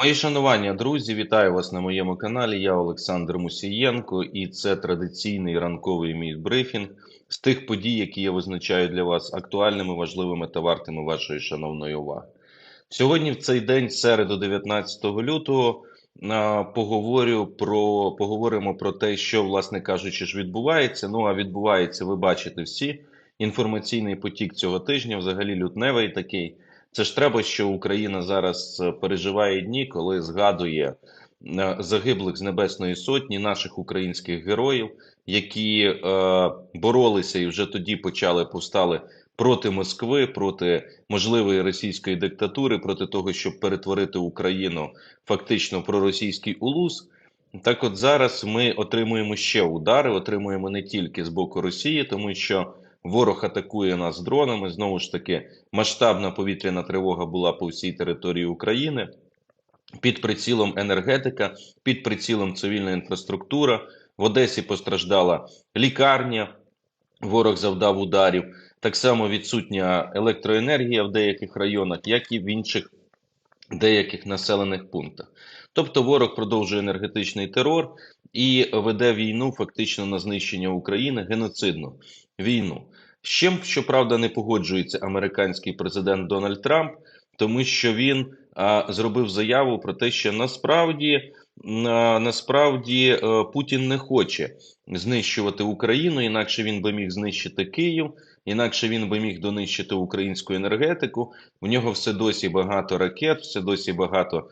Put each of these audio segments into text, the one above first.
Мої шанування, друзі, вітаю вас на моєму каналі. Я Олександр Мусієнко, і це традиційний ранковий мій брифінг з тих подій, які я визначаю для вас актуальними, важливими та вартими вашої шановної уваги. Сьогодні, в цей день, середу, 19 лютого, поговорю про поговоримо про те, що, власне кажучи, ж відбувається. Ну а відбувається, ви бачите всі інформаційний потік цього тижня, взагалі лютневий такий. Це ж треба, що Україна зараз е, переживає дні, коли згадує е, загиблих з Небесної Сотні наших українських героїв, які е, боролися і вже тоді почали повстали проти Москви, проти можливої російської диктатури, проти того, щоб перетворити Україну фактично проросійський улус. Так, от зараз ми отримуємо ще удари, отримуємо не тільки з боку Росії, тому що Ворог атакує нас дронами. Знову ж таки, масштабна повітряна тривога була по всій території України. Під прицілом енергетика, під прицілом цивільна інфраструктура. В Одесі постраждала лікарня, ворог завдав ударів. Так само відсутня електроенергія в деяких районах, як і в інших деяких населених пунктах. Тобто ворог продовжує енергетичний терор і веде війну фактично на знищення України, геноцидну війну. З чим, щоправда, не погоджується американський президент Дональд Трамп, тому що він а, зробив заяву про те, що насправді а, насправді а, е, Путін не хоче знищувати Україну, інакше він би міг знищити Київ, інакше він би міг донищити українську енергетику. У нього все досі багато ракет, все досі багато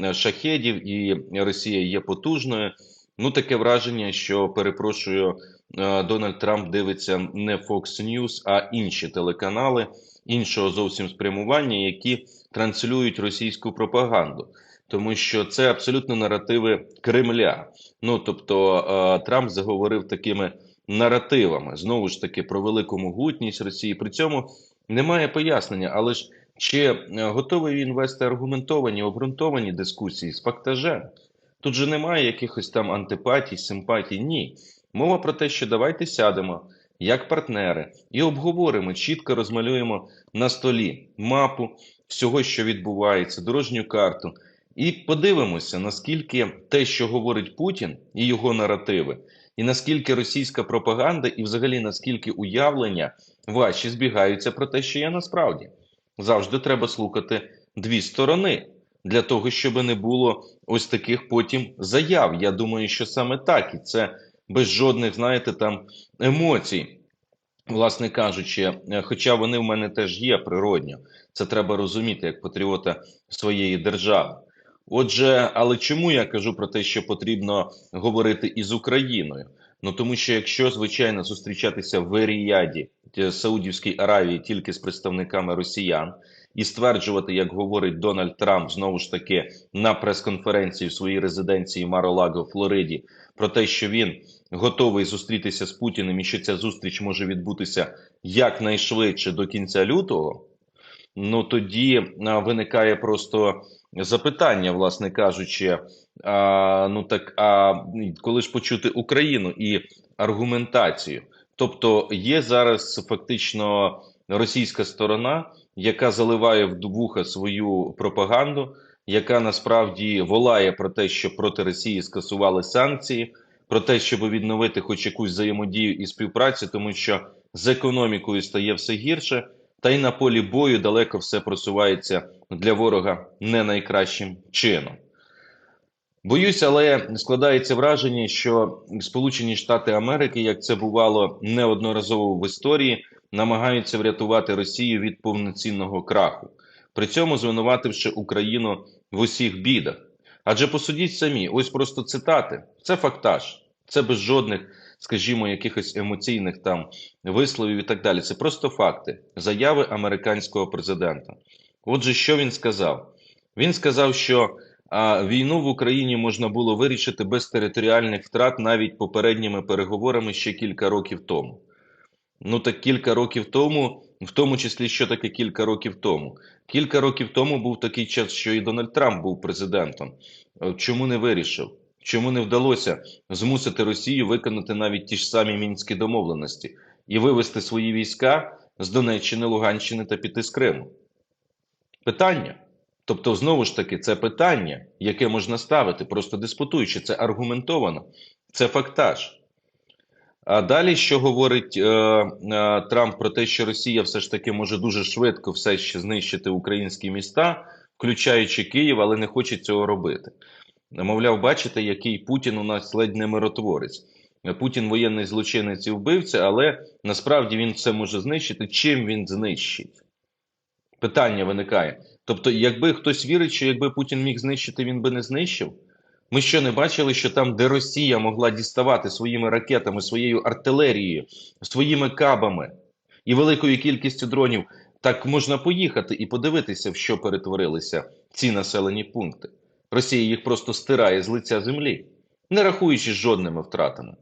е, шахедів, і Росія є потужною. Ну, таке враження, що перепрошую, Дональд Трамп дивиться не Fox News, а інші телеканали іншого зовсім спрямування, які транслюють російську пропаганду. Тому що це абсолютно наративи Кремля. Ну тобто е, Трамп заговорив такими наративами знову ж таки про велику могутність Росії. При цьому немає пояснення, але ж чи е, готовий він вести аргументовані обґрунтовані дискусії з фактажем? Тут же немає якихось там антипатій, симпатій. Ні. Мова про те, що давайте сядемо як партнери і обговоримо, чітко розмалюємо на столі мапу всього, що відбувається, дорожню карту, і подивимося, наскільки те, що говорить Путін і його наративи, і наскільки російська пропаганда, і взагалі наскільки уявлення ваші збігаються про те, що є насправді завжди треба слухати дві сторони для того, щоб не було ось таких потім заяв. Я думаю, що саме так, і це без жодних, знаєте, там емоцій. Власне кажучи, е, хоча вони в мене теж є природньо, це треба розуміти як патріота своєї держави. Отже, але чому я кажу про те, що потрібно говорити із Україною? Ну тому що якщо звичайно зустрічатися в Еріяді е, Саудівській Аравії тільки з представниками росіян, і стверджувати, як говорить Дональд Трамп, знову ж таки на прес-конференції в своїй резиденції Маролаго в Флориді, про те, що він готовий зустрітися з Путіним і що ця зустріч може відбутися якнайшвидше до кінця лютого. Ну тоді виникає просто запитання, власне кажучи, а, ну так а коли ж почути Україну і аргументацію, тобто є зараз фактично російська сторона, яка заливає в вуха свою пропаганду, яка насправді волає про те, що проти Росії скасували санкції, про те, щоб відновити хоч якусь взаємодію і співпрацю, тому що з економікою стає все гірше, та й на полі бою далеко все просувається для ворога не найкращим чином. Боюсь, але складається враження, що Сполучені Штати Америки, як це бувало неодноразово в історії, намагаються врятувати Росію від повноцінного краху, при цьому звинувативши Україну в усіх бідах. Адже посудіть самі, ось просто цитати: це фактаж, це без жодних, скажімо, якихось емоційних там висловів і так далі. Це просто факти, заяви американського президента. Отже, що він сказав? Він сказав, що а, війну в Україні можна було вирішити без територіальних втрат навіть попередніми переговорами ще кілька років тому. Ну так кілька років тому, в тому числі, що таке кілька років тому. Кілька років тому був такий час, що і Дональд Трамп був президентом. Е, чому не вирішив? Чому не вдалося змусити Росію виконати навіть ті ж самі мінські домовленості і вивести свої війська з Донеччини, Луганщини та піти з Криму? Питання. Тобто, знову ж таки, це питання, яке можна ставити, просто диспутуючи, це аргументовано, це фактаж. А далі, що говорить е, е, Трамп про те, що Росія все ж таки може дуже швидко все ще знищити українські міста, включаючи Київ, але не хоче цього робити. Мовляв, бачите, який Путін у нас ледь не миротворець. Путін воєнний злочинець і вбивця, але насправді він все може знищити. Чим він знищить? Питання виникає. Тобто, якби хтось вірить, що якби Путін міг знищити, він би не знищив. Ми що не бачили, що там, де Росія могла діставати своїми ракетами, своєю артилерією, своїми кабами і великою кількістю дронів, так можна поїхати і подивитися, в що перетворилися ці населені пункти. Росія їх просто стирає з лиця землі, не рахуючи жодними втратами.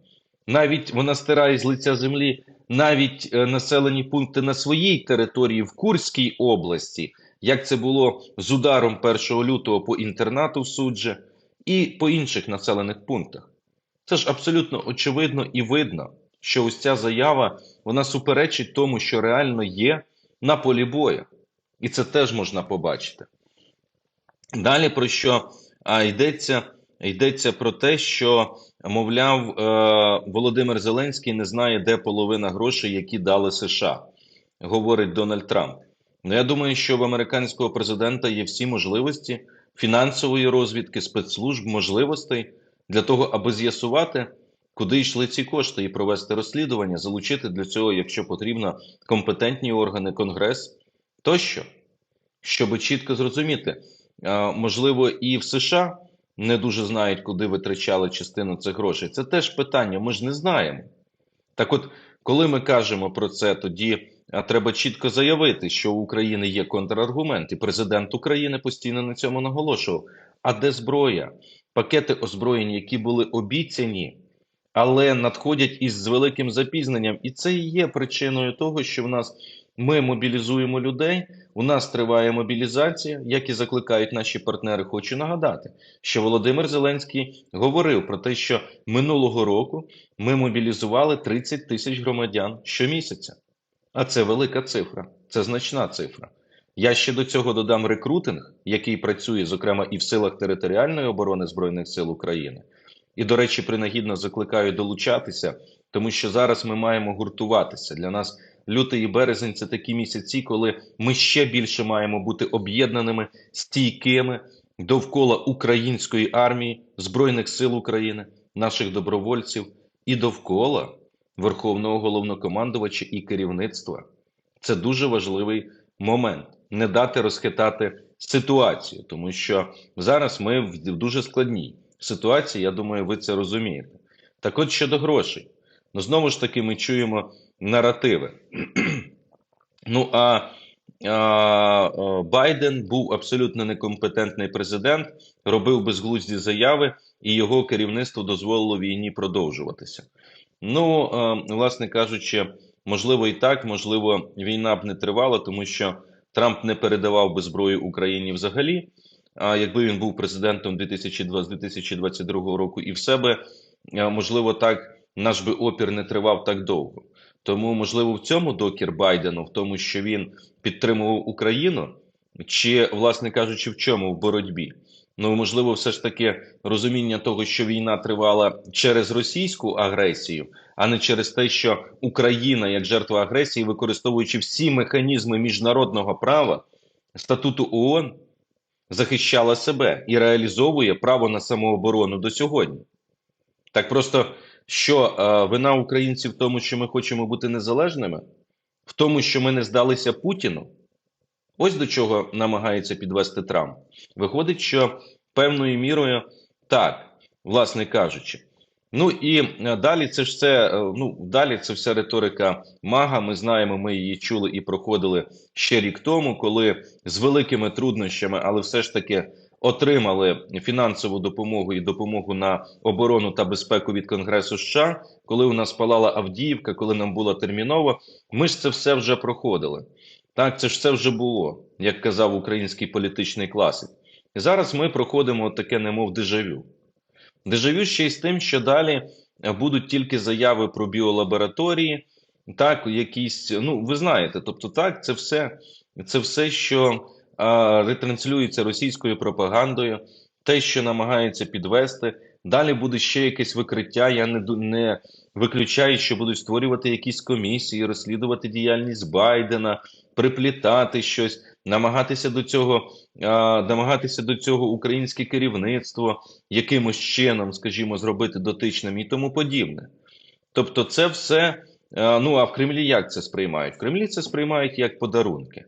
Навіть вона стирає з лиця землі навіть е, населені пункти на своїй території в Курській області, як це було з ударом 1 лютого по інтернату в суджі і по інших населених пунктах. Це ж абсолютно очевидно і видно, що ось ця заява вона суперечить тому, що реально є на полі бою. І це теж можна побачити. Далі про що а, йдеться? Йдеться про те, що, мовляв, е, Володимир Зеленський не знає, де половина грошей, які дали США, говорить Дональд Трамп. Ну, я думаю, що в американського президента є всі можливості фінансової розвідки, спецслужб, можливостей для того, аби з'ясувати, куди йшли ці кошти, і провести розслідування, залучити для цього, якщо потрібно, компетентні органи, конгрес тощо, щоб чітко зрозуміти, можливо, і в США не дуже знають, куди витрачали частину цих грошей. Це теж питання, ми ж не знаємо. Так от, коли ми кажемо про це, тоді треба чітко заявити, що у України є контраргумент, і президент України постійно на цьому наголошував. А де зброя? Пакети озброєнь, які були обіцяні, але надходять із великим запізненням. І це і є причиною того, що в нас ми мобілізуємо людей. У нас триває мобілізація, як і закликають наші партнери. Хочу нагадати, що Володимир Зеленський говорив про те, що минулого року ми мобілізували 30 тисяч громадян щомісяця. А це велика цифра, це значна цифра. Я ще до цього додам рекрутинг, який працює, зокрема, і в силах територіальної оборони Збройних сил України. І, до речі, принагідно закликаю долучатися, тому що зараз ми маємо гуртуватися. Для нас лютий і березень це такі місяці, коли ми ще більше маємо бути об'єднаними, стійкими довкола української армії, Збройних сил України, наших добровольців і довкола Верховного головнокомандувача і керівництва. Це дуже важливий момент. Не дати розхитати ситуацію, тому що зараз ми в дуже складній ситуації. Я думаю, ви це розумієте. Так, от щодо грошей, ну знову ж таки, ми чуємо наративи. ну а, а Байден був абсолютно некомпетентний президент, робив безглузді заяви, і його керівництво дозволило війні продовжуватися. Ну, е, власне кажучи, можливо, і так, можливо, війна б не тривала, тому що Трамп не передавав би зброю Україні взагалі. А якби він був президентом 2020-2022 року, і в себе е, можливо так наш би опір не тривав так довго. Тому, можливо, в цьому докір Байдену, в тому, що він підтримував Україну, чи, власне кажучи, в чому в боротьбі. Ну, можливо, все ж таки розуміння того, що війна тривала через російську агресію, а не через те, що Україна, як жертва агресії, використовуючи всі механізми міжнародного права статуту ООН, захищала себе і реалізовує право на самооборону до сьогодні. Так просто що е, вина українців в тому, що ми хочемо бути незалежними, в тому, що ми не здалися Путіну. Ось до чого намагається підвести Трамп. Виходить, що певною мірою так, власне кажучи. Ну і е, далі це ж це, е, ну далі це вся риторика мага. Ми знаємо, ми її чули і проходили ще рік тому, коли з великими труднощами, але все ж таки отримали фінансову допомогу і допомогу на оборону та безпеку від Конгресу. США, коли у нас палала Авдіївка, коли нам було терміново. Ми ж це все вже проходили. Так, це ж все вже було, як казав український політичний класик. І зараз ми проходимо таке, немов дежавю. Дежавю ще й з тим, що далі будуть тільки заяви про біолабораторії, так, якісь, ну, ви знаєте, тобто, так, це все, це все, що а, ретранслюється російською пропагандою, те, що намагаються підвести. Далі буде ще якесь викриття. Я не, не виключаю, що будуть створювати якісь комісії, розслідувати діяльність Байдена, приплітати щось, намагатися до цього, а, намагатися до цього українське керівництво якимось чином, скажімо, зробити дотичним і тому подібне. Тобто, це все. Ну а в Кремлі як це сприймають? В Кремлі це сприймають як подарунки,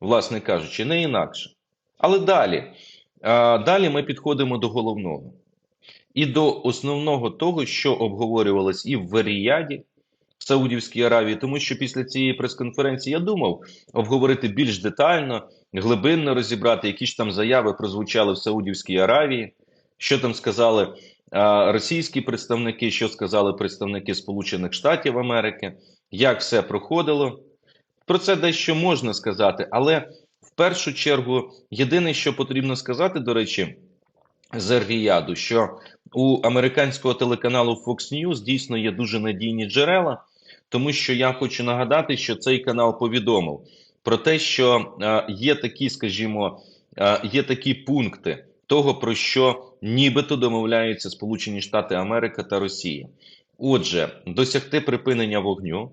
власне кажучи, не інакше. Але далі, далі ми підходимо до головного і до основного того, що обговорювалось і в Варіяді, в Саудівській Аравії, тому що після цієї прес-конференції я думав обговорити більш детально, глибинно розібрати, які ж там заяви прозвучали в Саудівській Аравії, що там сказали а, російські представники, що сказали представники Сполучених Штатів Америки, як все проходило. Про це дещо можна сказати, але в першу чергу єдине, що потрібно сказати, до речі, з Ріяду, що у американського телеканалу Fox News дійсно є дуже надійні джерела, тому що я хочу нагадати, що цей канал повідомив про те, що е, є такі, скажімо, е, є такі пункти того, про що нібито домовляються Сполучені Штати Америки та Росія. Отже, досягти припинення вогню.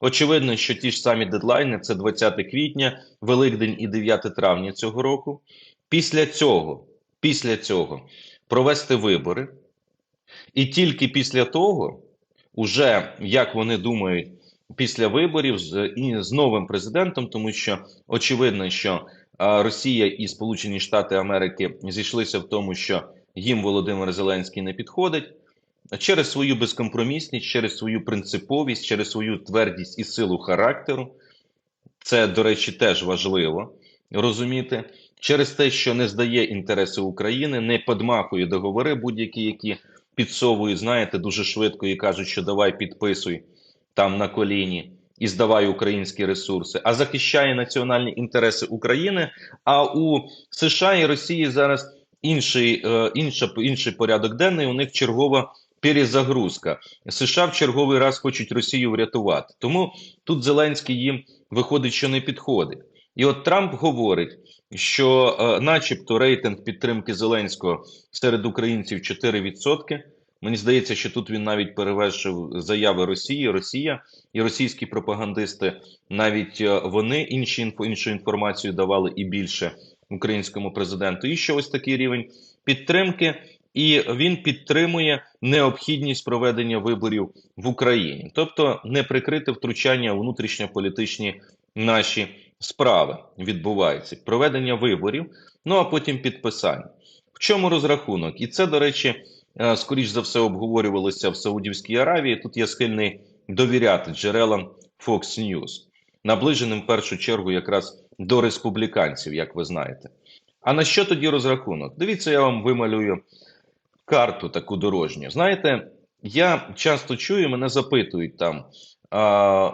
Очевидно, що ті ж самі дедлайни це 20 квітня, Великдень і 9 травня цього року. Після цього, після цього провести вибори, і тільки після того, уже як вони думають, після виборів з, і з новим президентом, тому що очевидно, що Росія і Сполучені Штати Америки зійшлися в тому, що їм Володимир Зеленський не підходить. Через свою безкомпромісність, через свою принциповість, через свою твердість і силу характеру, це, до речі, теж важливо розуміти, через те, що не здає інтереси України, не подмахує договори будь-які, які підсовують, знаєте, дуже швидко і кажуть, що давай підписуй там на коліні і здавай українські ресурси, а захищає національні інтереси України. А у США і Росії зараз інший, е, інша, інший порядок денний. У них чергова перезагрузка. США в черговий раз хочуть Росію врятувати. Тому тут Зеленський їм виходить, що не підходить. І от Трамп говорить, що, е, начебто, рейтинг підтримки Зеленського серед українців 4%. Мені здається, що тут він навіть перевершив заяви Росії, Росія і російські пропагандисти, навіть е, вони інші іншу інформацію давали і більше українському президенту. І що ось такий рівень підтримки, і він підтримує необхідність проведення виборів в Україні, тобто не прикрите втручання у внутрішньополітичні наші справи відбуваються. Проведення виборів, ну а потім підписання. В чому розрахунок? І це, до речі, е, скоріш за все обговорювалося в Саудівській Аравії. Тут я схильний довіряти джерелам Fox News, наближеним в першу чергу якраз до республіканців, як ви знаєте. А на що тоді розрахунок? Дивіться, я вам вималюю карту таку дорожню. Знаєте, я часто чую, мене запитують там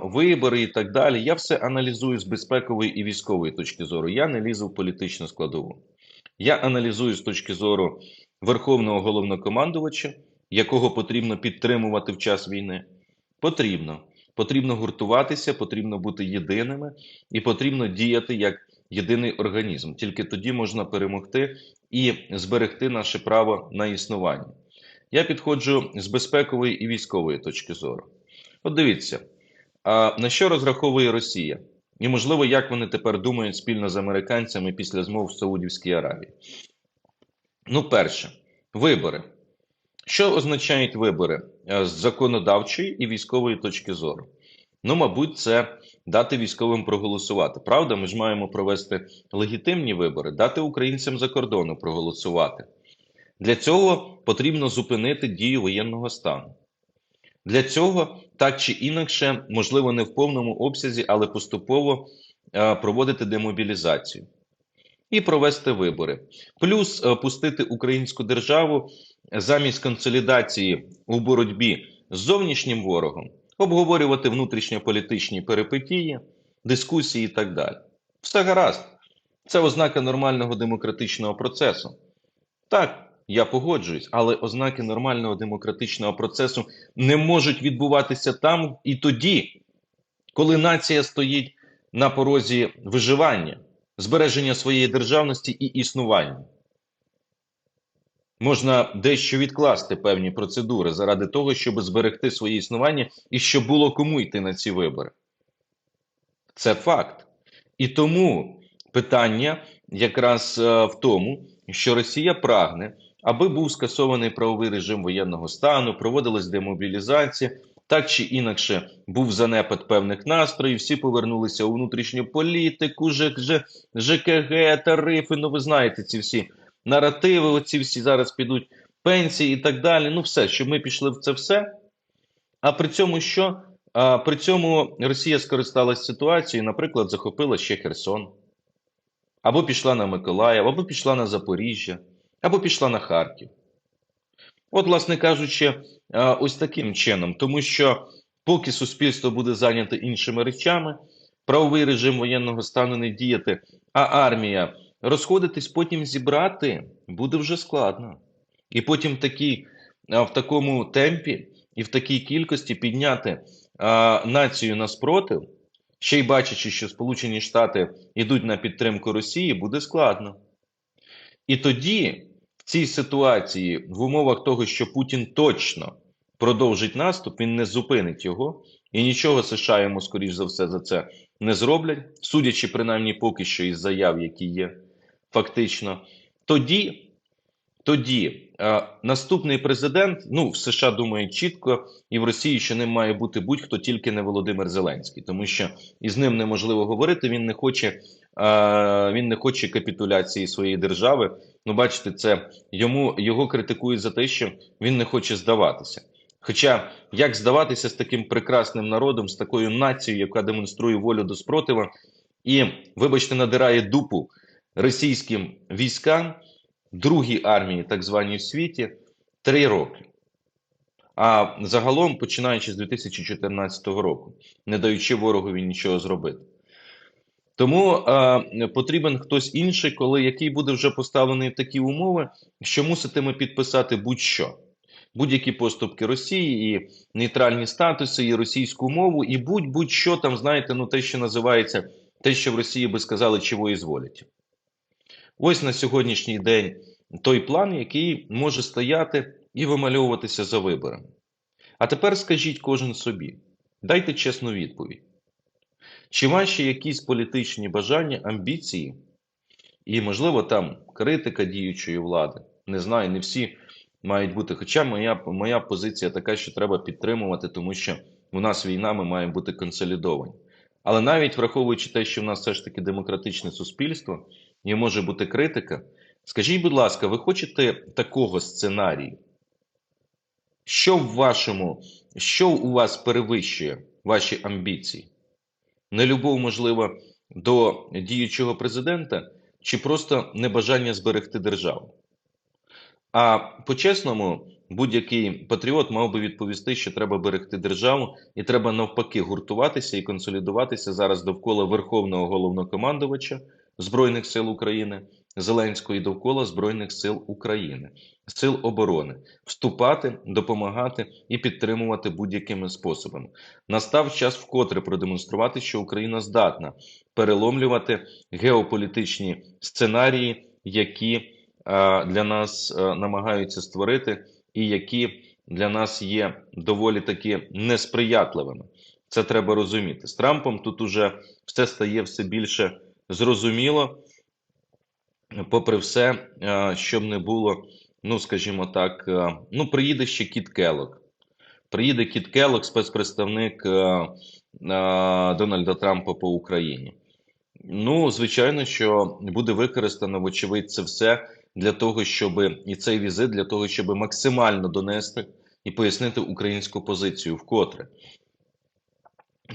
вибори і так далі. Я все аналізую з безпекової і військової точки зору. Я не лізу в політичну складову. Я аналізую з точки зору верховного головнокомандувача, якого потрібно підтримувати в час війни. Потрібно. Потрібно гуртуватися, потрібно бути єдиними і потрібно діяти як єдиний організм. Тільки тоді можна перемогти і зберегти наше право на існування. Я підходжу з безпекової і військової точки зору. От дивіться, а на що розраховує Росія? І, можливо, як вони тепер думають спільно з американцями після змов в Саудівській Аравії? Ну, перше, вибори. Що означають вибори е, з законодавчої і військової точки зору? Ну, мабуть, це дати військовим проголосувати. Правда, ми ж маємо провести легітимні вибори, дати українцям за кордону проголосувати. Для цього потрібно зупинити дію воєнного стану. Для цього так чи інакше, можливо, не в повному обсязі, але поступово е, проводити демобілізацію і провести вибори. Плюс е, пустити українську державу замість консолідації у боротьбі з зовнішнім ворогом, обговорювати внутрішньополітичні перипетії, дискусії і так далі. Все гаразд. Це ознака нормального демократичного процесу. Так, я погоджуюсь, але ознаки нормального демократичного процесу не можуть відбуватися там і тоді, коли нація стоїть на порозі виживання. збереження своєї державності і існування. Можна дещо відкласти певні процедури заради того, щоб зберегти своє існування і щоб було кому йти на ці вибори. Це факт. І тому питання якраз е, в тому, що Росія прагне, аби був скасований правовий режим воєнного стану, проводилась демобілізація, так чи інакше був занепад певних настроїв, всі повернулися у внутрішню політику, ЖКГ, тарифи. Ну, ви знаєте, ці всі наративи, оці всі зараз підуть пенсії і так далі. Ну, все, щоб ми пішли в це все. А при цьому що? А при цьому Росія скористалась ситуацією, наприклад, захопила ще Херсон, або пішла на Миколаїв, або пішла на Запоріжжя, або пішла на Харків. От, власне кажучи, ось таким чином, тому що поки суспільство буде зайняте іншими речами, правовий режим воєнного стану не діяти, а армія розходитись, потім зібрати буде вже складно. І потім такі, в такому темпі і в такій кількості підняти а, націю на спротив, ще й бачачи, що Сполучені Штати йдуть на підтримку Росії, буде складно. І тоді, цій ситуації, в умовах того, що Путін точно продовжить наступ, він не зупинить його, і нічого США йому, скоріш за все, за це не зроблять, судячи принаймні поки що із заяв, які є фактично, тоді. Тоді е, наступний президент, ну в США думає чітко, і в Росії, що ним має бути будь-хто тільки не Володимир Зеленський, тому що із ним неможливо говорити. Він не хоче е, він не хоче капітуляції своєї держави. Ну, бачите, це йому його критикують за те, що він не хоче здаватися. Хоча як здаватися з таким прекрасним народом, з такою нацією, яка демонструє волю до спротива, і, вибачте, надирає дупу російським військам другій армії, так званій в світі, три роки. А загалом, починаючи з 2014 року, не даючи ворогові нічого зробити. Тому е, потрібен хтось інший, коли який буде вже поставлений в такі умови, що муситиме підписати будь-що. Будь-які поступки Росії, і нейтральні статуси, і російську мову, і будь-будь-що там, знаєте, ну те, що називається, те, що в Росії би сказали, чого і зволять. Ось на сьогоднішній день той план, який може стояти і вимальовуватися за виборами. А тепер скажіть кожен собі, дайте чесну відповідь. Чи ваші якісь політичні бажання, амбіції, і, можливо, там критика діючої влади, не знаю, не всі мають бути. Хоча моя моя позиція така, що треба підтримувати, тому що у нас війна, ми маємо бути консолідовані. Але навіть враховуючи те, що в нас все ж таки демократичне суспільство, і може бути критика. Скажіть, будь ласка, ви хочете такого сценарію? Що в вашому, що у вас перевищує ваші амбіції? Нелюбов, можливо, до діючого президента, чи просто небажання зберегти державу? А по-чесному, будь-який патріот мав би відповісти, що треба берегти державу, і треба навпаки гуртуватися і консолідуватися зараз довкола Верховного головнокомандувача Збройних сил України. Зеленського і довкола Збройних сил України, сил оборони, вступати, допомагати і підтримувати будь-якими способами. Настав час вкотре продемонструвати, що Україна здатна переломлювати геополітичні сценарії, які а, для нас а, намагаються створити, і які для нас є доволі таки несприятливими. Це треба розуміти. З Трампом тут уже все стає все більше зрозуміло попри все, е, щоб не було, ну скажімо так, е, ну приїде ще Кіт Келок. Приїде Кіт Келок, спецпредставник е, Дональда Трампа по Україні. Ну, звичайно, що буде використано, вочевидь, це все для того, щоб і цей візит для того, щоб максимально донести і пояснити українську позицію вкотре.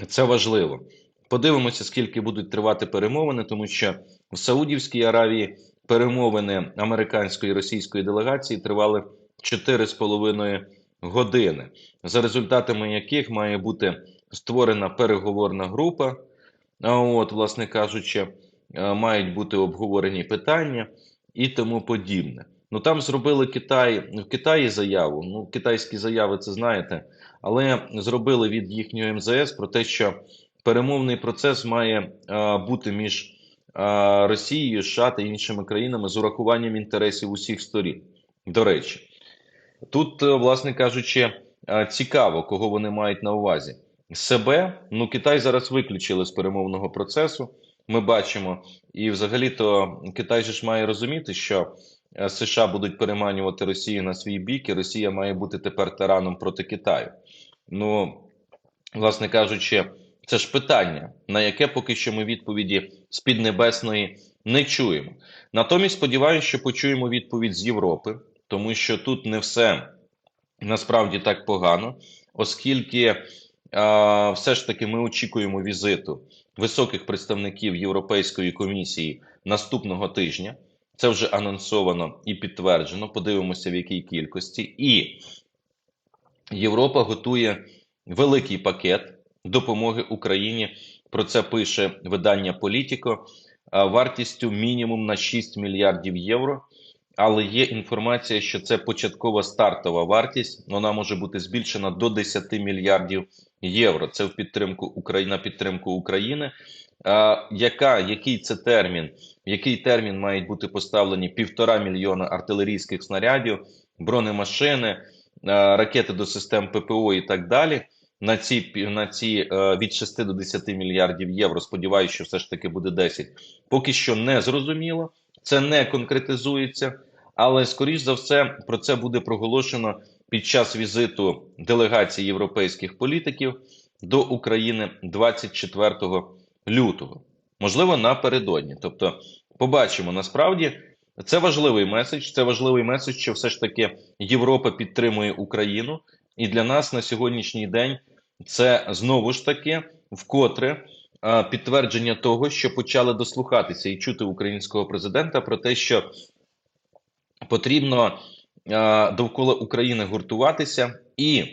Це важливо. Подивимося, скільки будуть тривати перемовини, тому що в Саудівській Аравії перемовини американської і російської делегації тривали 4,5 години, за результатами яких має бути створена переговорна група. А от, власне кажучи, е, мають бути обговорені питання і тому подібне. Ну там зробили Китай в Китаї заяву. Ну, китайські заяви, це знаєте, але зробили від їхнього МЗС про те, що перемовний процес має а, бути між а, Росією, США та іншими країнами з урахуванням інтересів усіх сторін. До речі, тут, е, власне кажучи, е, цікаво, кого вони мають на увазі. Себе, ну Китай зараз виключили з перемовного процесу. Ми бачимо, і взагалі-то Китай же ж має розуміти, що е, США будуть переманювати Росію на свій бік, і Росія має бути тепер тираном проти Китаю. Ну, власне кажучи, це ж питання, на яке поки що ми відповіді з Піднебесної не чуємо. Натомість сподіваюся, що почуємо відповідь з Європи, тому що тут не все насправді так погано, оскільки а, все ж таки ми очікуємо візиту високих представників Європейської комісії наступного тижня. Це вже анонсовано і підтверджено. Подивимося, в якій кількості. І Європа готує великий пакет допомоги Україні. Про це пише видання Політіко вартістю мінімум на 6 мільярдів євро. Але є інформація, що це початкова стартова вартість. Вона може бути збільшена до 10 мільярдів євро. Це в підтримку України на підтримку України. А, яка, який це термін? В який термін мають бути поставлені півтора мільйона артилерійських снарядів, бронемашини, а, ракети до систем ППО і так далі? На ці на ці е, від 6 до 10 мільярдів євро. Сподіваюся, що все ж таки буде 10. Поки що не зрозуміло. Це не конкретизується, але скоріш за все про це буде проголошено під час візиту делегації європейських політиків до України 24 лютого. Можливо, напередодні. Тобто, побачимо насправді. Це важливий меседж. Це важливий меседж, що все ж таки Європа підтримує Україну, і для нас на сьогоднішній день це знову ж таки вкотре підтвердження того, що почали дослухатися і чути українського президента про те, що потрібно довкола України гуртуватися і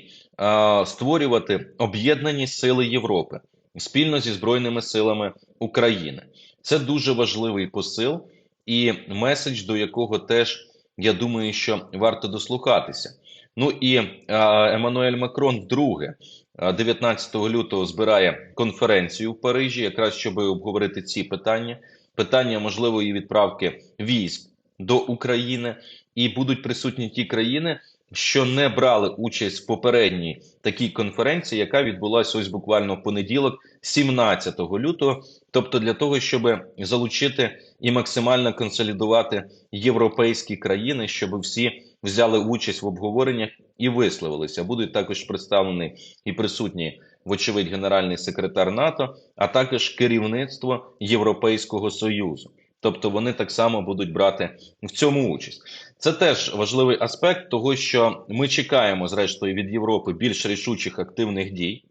створювати об'єднані сили Європи спільно зі збройними силами України. Це дуже важливий посил і меседж, до якого теж я думаю, що варто дослухатися. Ну і а, Еммануель Макрон вдруге 19 лютого збирає конференцію в Парижі, якраз щоб обговорити ці питання, питання можливої відправки військ до України, і будуть присутні ті країни, що не брали участь в попередній такій конференції, яка відбулася ось буквально в понеділок, 17 лютого. Тобто, для того, щоб залучити і максимально консолідувати європейські країни, щоб всі взяли участь в обговореннях і висловилися. Будуть також представлені і присутні, вочевидь, генеральний секретар НАТО, а також керівництво Європейського союзу. Тобто вони так само будуть брати в цьому участь. Це теж важливий аспект того, що ми чекаємо, зрештою, від Європи більш рішучих активних дій,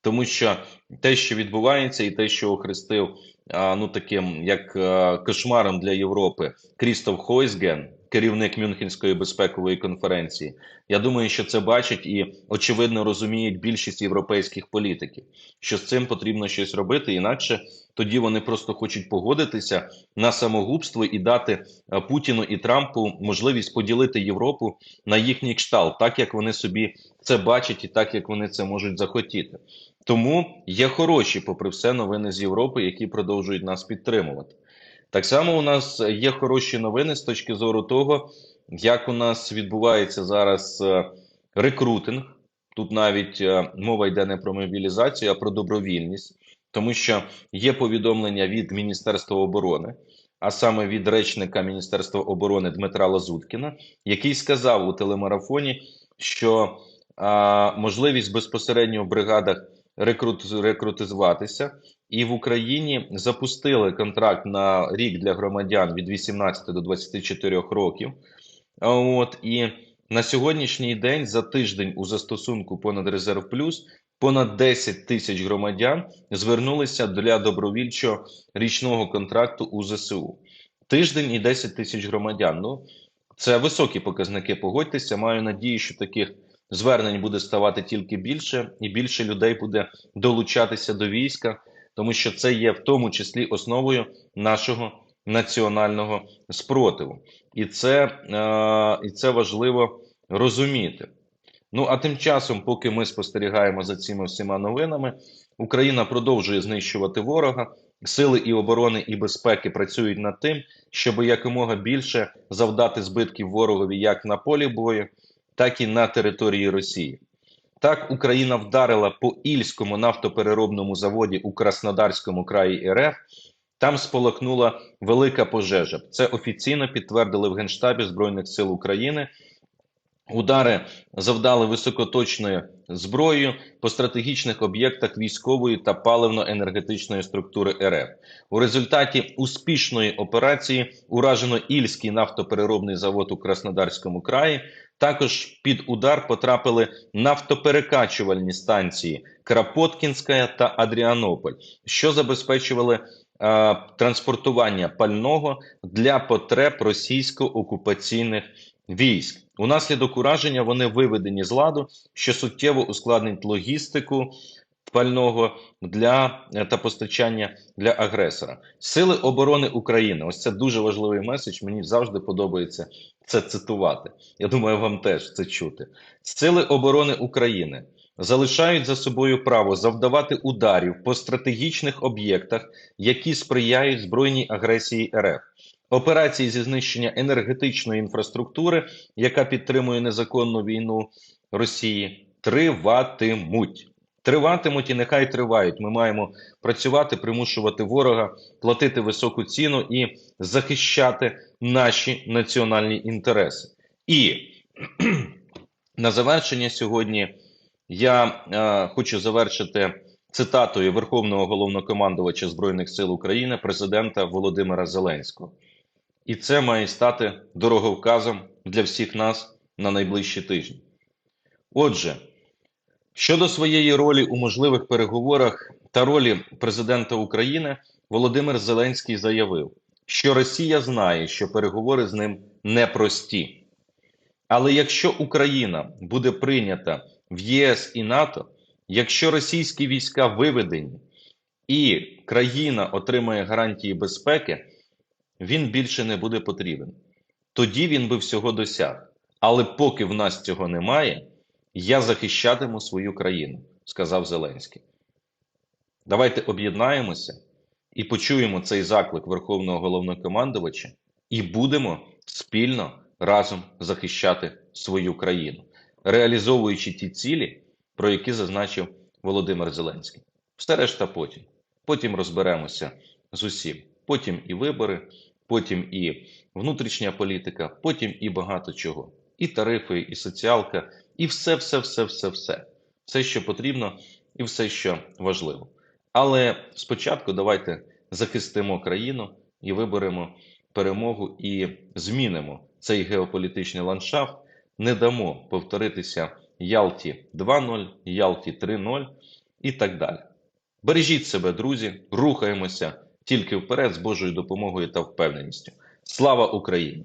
тому що те, що відбувається, і те, що охрестив ну таким як кошмаром для Європи Крістоф Хойсген, керівник Мюнхенської безпекової конференції. Я думаю, що це бачить і очевидно розуміють більшість європейських політиків, що з цим потрібно щось робити, інакше тоді вони просто хочуть погодитися на самогубство і дати Путіну і Трампу можливість поділити Європу на їхній кшталт, так як вони собі це бачать, і так як вони це можуть захотіти. Тому є хороші, попри все, новини з Європи, які продовжують нас підтримувати. Так само у нас є хороші новини з точки зору того, як у нас відбувається зараз е, рекрутинг. Тут навіть е, мова йде не про мобілізацію, а про добровільність, тому що є повідомлення від Міністерства оборони, а саме від речника Міністерства оборони Дмитра Лазуткіна, який сказав у телемарафоні, що а, можливість безпосередньо в бригадах рекрут, рекрутизуватися і в Україні запустили контракт на рік для громадян від 18 до 24 років. От і на сьогоднішній день за тиждень у застосунку понад резерв плюс понад 10 тисяч громадян звернулися для добровільчого річного контракту у ЗСУ. Тиждень і 10 тисяч громадян. Ну це високі показники. Погодьтеся. Маю надію, що таких звернень буде ставати тільки більше, і більше людей буде долучатися до війська тому що це є в тому числі основою нашого національного спротиву, і це, е, і це важливо розуміти. Ну а тим часом, поки ми спостерігаємо за цими всіма новинами, Україна продовжує знищувати ворога. сили і оборони і безпеки працюють над тим, щоб якомога більше завдати збитків ворогові як на полі бою, так і на території Росії. Так, Україна вдарила по Ільському нафтопереробному заводі у Краснодарському краї РФ. Там спалахнула велика пожежа. Це офіційно підтвердили в Генштабі Збройних сил України. Удари завдали високоточною зброєю по стратегічних об'єктах військової та паливно-енергетичної структури РФ. У результаті успішної операції уражено Ільський нафтопереробний завод у Краснодарському краї. Також під удар потрапили нафтоперекачувальні станції Крапоткінська та Адріанополь, що забезпечували е, транспортування пального для потреб російсько-окупаційних військ. Унаслідок ураження вони виведені з ладу, що суттєво ускладнить логістику пального для е, та постачання для агресора. Сили оборони України. Ось це дуже важливий меседж. Мені завжди подобається це цитувати. Я думаю, вам теж це чути. Сили оборони України залишають за собою право завдавати ударів по стратегічних об'єктах, які сприяють збройній агресії РФ. Операції зі знищення енергетичної інфраструктури, яка підтримує незаконну війну Росії, триватимуть. Триватимуть і нехай тривають. Ми маємо працювати, примушувати ворога, платити високу ціну і захищати наші національні інтереси. І на завершення сьогодні я е, хочу завершити цитатою Верховного головнокомандувача Збройних сил України, президента Володимира Зеленського. І це має стати дороговказом для всіх нас на найближчі тижні. Отже, щодо своєї ролі у можливих переговорах та ролі президента України, Володимир Зеленський заявив, що Росія знає, що переговори з ним непрості. Але якщо Україна буде прийнята в ЄС і НАТО, якщо російські війська виведені і країна отримає гарантії безпеки, він більше не буде потрібен. Тоді він би всього досяг. Але поки в нас цього немає, я захищатиму свою країну, сказав Зеленський. Давайте об'єднаємося і почуємо цей заклик Верховного головнокомандувача і будемо спільно разом захищати свою країну, реалізовуючи ті цілі, про які зазначив Володимир Зеленський. Все решта потім. Потім розберемося з усім. Потім і вибори, потім і внутрішня політика, потім і багато чого. І тарифи, і соціалка, і все, все, все, все, все. Все, що потрібно, і все, що важливо. Але спочатку давайте захистимо країну і виберемо перемогу і змінимо цей геополітичний ландшафт. Не дамо повторитися Ялті 2.0, Ялті 3.0 і так далі. Бережіть себе, друзі, рухаємося тільки вперед з Божою допомогою та впевненістю. Слава Україні!